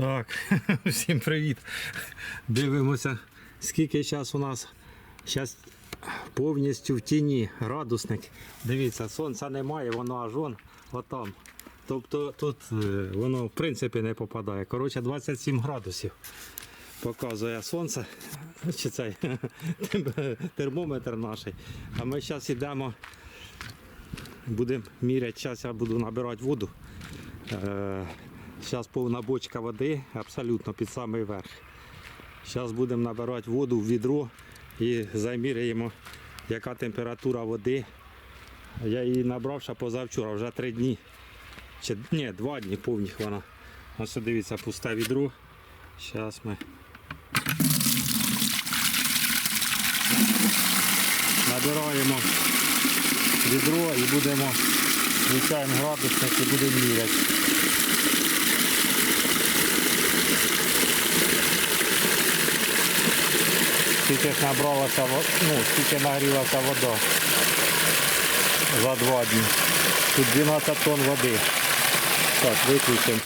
Так, всім привіт. Дивимося, скільки зараз у нас. Зараз повністю в тіні градусник. Дивіться, сонця немає, воно аж вон отам. Тобто тут е, воно в принципі не попадає. Коротше, 27 градусів показує сонце. Чи цей термометр наш. А ми зараз йдемо, будемо міряти, зараз я буду набирати воду. Зараз повна бочка води, абсолютно під самий верх. Зараз будемо набирати воду в відро і заміряємо, яка температура води. Я її набрав ще позавчора, вже три дні. Чи, ні, два дні повних вона. Ось дивіться, пусте відро. Зараз ми набираємо відро і будемо включаємо градусник і будемо міряти. Скільки ж набралася вода, ну, скільки нагрілася вода за два дні. Тут 12 тонн води. Так, виключимо.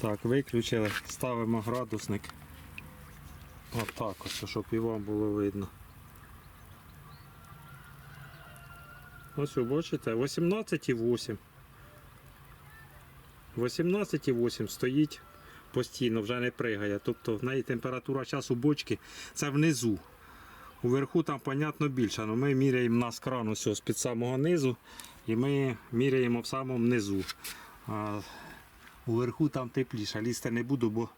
Так, виключили, ставимо градусник. Отак ось, щоб і вам було видно. Ось ви бачите, 18,8. 18,8 стоїть постійно, вже не пригає. Тобто в неї температура часу бочки це внизу. Уверху там, понятно, більше, але ми міряємо нас кран ось ось під самого низу і ми міряємо в самому низу. А уверху там тепліше. Лізти не буду, бо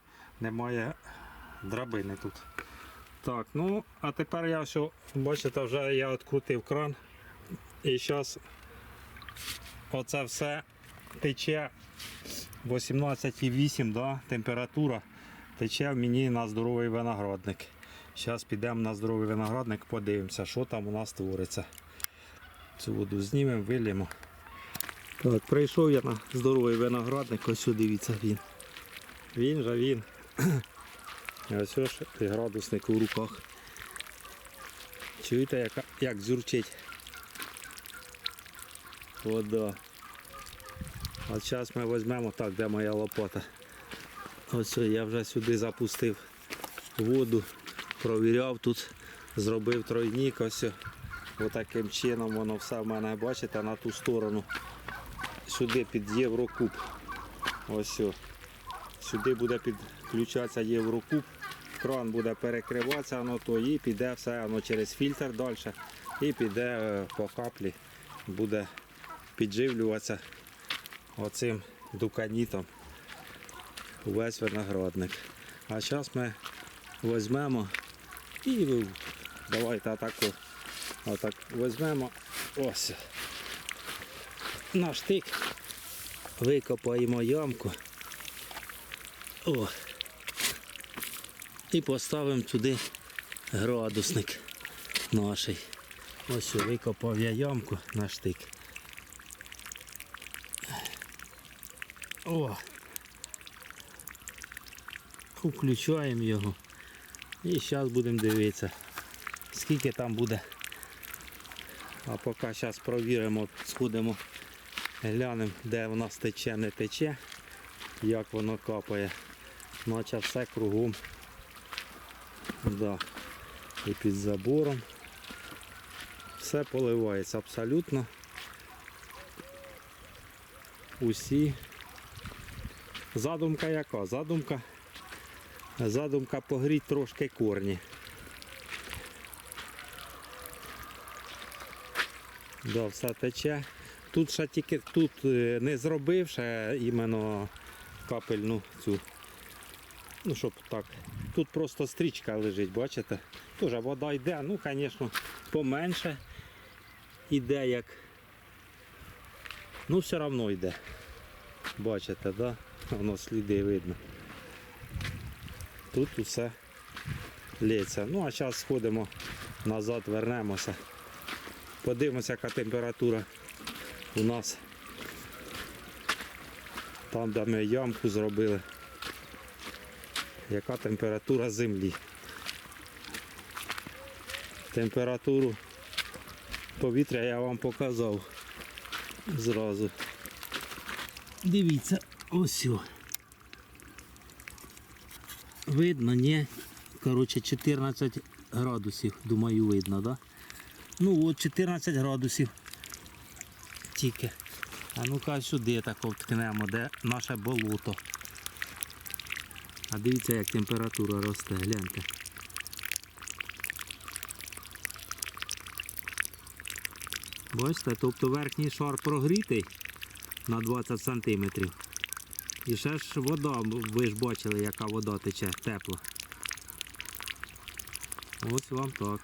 немає драбини тут. Так, ну а тепер я все, бачите, вже я відкрутив кран. І зараз оце все тече 18,8 да, температура. Тече в мені на здоровий виноградник. Зараз підемо на здоровий виноградник, подивимося, що там у нас твориться. Цю воду знімемо, вилємо. Так, прийшов я на здоровий виноградник, ось дивіться він. Він же він. Ось ось градусник у руках. Чуєте, як, як зюрчить вода. От зараз ми візьмемо, так, де моя лопата. Ось я вже сюди запустив воду, провіряв тут, зробив тройник, ось отаким чином воно все в мене, бачите, на ту сторону. Сюди під Єврокуб. Ось. Сюди буде підключатися Єврокуб. Кран буде перекриватися, воно то і піде все воно через фільтр далі. І піде е, по каплі, буде підживлюватися оцим дуканітом увесь виноградник. А зараз ми візьмемо і давайте атаку. Отак візьмемо ось на штик, викопаємо ямку. О. І поставимо туди градусник наш. Ось викопав я ямку на штик. О! Включаємо його. І зараз будемо дивитися, скільки там буде. А поки зараз провіримо, сходимо, глянемо, де в нас тече, не тече, як воно капає. Наче все кругом. Да. І під забором. Все поливається абсолютно. Усі. Задумка яка? Задумка. Задумка погріть трошки корні. Да, все тече. Тут ще тільки тут е, не зробив ще іменно капельну цю. Ну щоб так. Тут просто стрічка лежить, бачите? Тоже вода йде, ну звісно, поменше йде як. Ну все одно йде. Бачите, да? Воно сліди видно. Тут усе лється. Ну а зараз сходимо назад, вернемося. Подивимося, яка температура у нас. Там, де ми ямку зробили. Яка температура землі. Температуру повітря я вам показав зразу. Дивіться, ось. Видно, ні. Коротше, 14 градусів, думаю, видно, да? Ну от 14 градусів. Тільки. А ну-ка сюди тако вткнемо, де наше болото. А дивіться, як температура росте, гляньте. Бачите, тобто верхній шар прогрітий на 20 см. І ще ж вода, ви ж бачили, яка вода тече тепла. Ось вам так.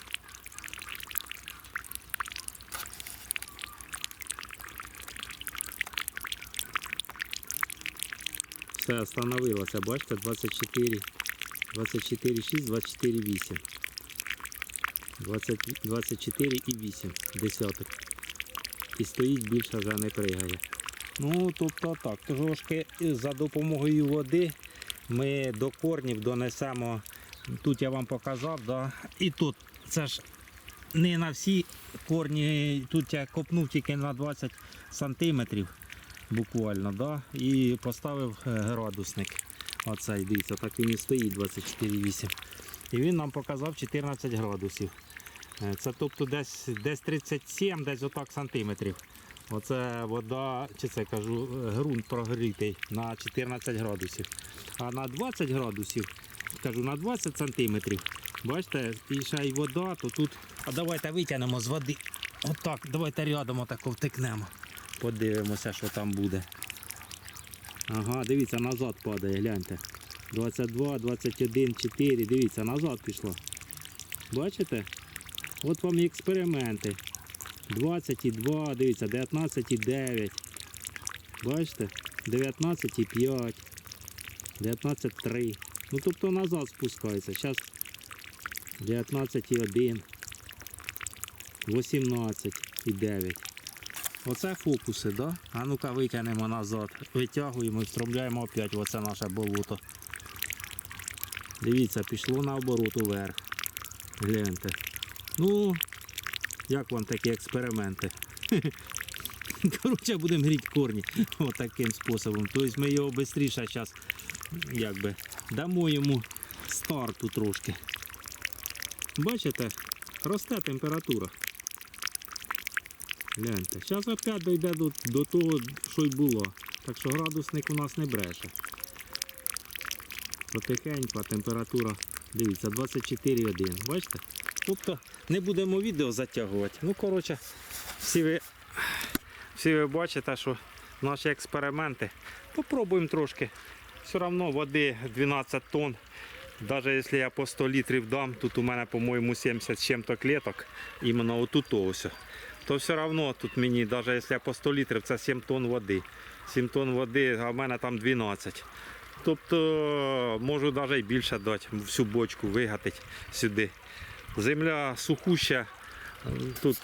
Все, остановилося, бачите, 24, 24, 6, 24, 8. 20, 24 і 8 десяток. І стоїть більше вже не пригає. Ну, тобто так, трошки за допомогою води ми до корнів донесемо. Тут я вам показав, да? і тут це ж не на всі корні, тут я копнув тільки на 20 сантиметрів буквально, да? і поставив е, градусник. Оцей, дивіться, так він і стоїть 24,8. І він нам показав 14 градусів. Е, Це тобто десь, десь 37, десь отак сантиметрів. Оце вода, чи це кажу, ґрунт прогрітий на 14 градусів. А на 20 градусів, кажу, на 20 сантиметрів. Бачите, і ще й вода, то тут. А давайте витягнемо з води. Отак, давайте рядом отако втикнемо. Подивимося, що там буде. Ага, дивіться, назад падає, гляньте. 22, 21, 4, дивіться, назад пішло. Бачите? От вам і експерименти. 22, дивіться, 19,9. Бачите? 19,5. 19,3. Ну тобто назад спускається. Зараз 19,1. 18,9. Оце фокуси, да? А ну-ка витягнемо назад. Витягуємо і встромляємо опять в оце наше болото. Дивіться, пішло наоборот уверх. Гляньте. Ну, як вам такі експерименти? Коротше, будемо гріти корні отаким способом. Тобто ми його швидше зараз якби, дамо йому старту трошки. Бачите, росте температура. Гляньте, зараз опять дійде до, до того, що й було. Так що градусник у нас не бреше. Потихеньку, температура, дивіться, 24,1. Бачите? Тобто не будемо відео затягувати. Ну, коротше, всі ви, всі ви бачите, що наші експерименти. Попробуємо трошки. Все одно води 12 тонн. Навіть якщо я по 100 літрів дам, тут у мене, по-моєму, 70 з чим-то клеток, іменно отут ось, то все одно тут мені, навіть якщо я по 100 літрів, це 7 тонн води. 7 тонн води, а в мене там 12. Тобто можу навіть більше дати, всю бочку вигатити сюди. Земля сухуща, тут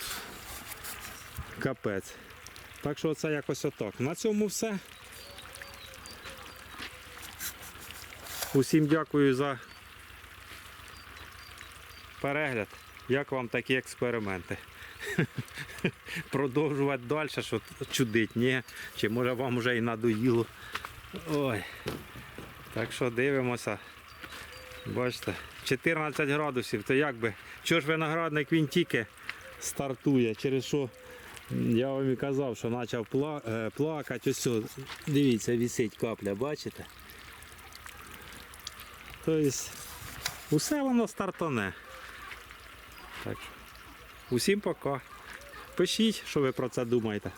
капець. Так що це якось отак. На цьому все. Усім дякую за перегляд. Як вам такі експерименти? Продовжувати далі, що чудить, ні? Чи може вам вже і надоїло? Ой. Так що дивимося. Бачите, 14 градусів, то як би, чого ж виноградник він тільки стартує, через що я вам і казав, що почав е, плакати. Ось, о, дивіться, висить капля, бачите? Тобто, усе воно стартане. Так усім пока. Пишіть, що ви про це думаєте.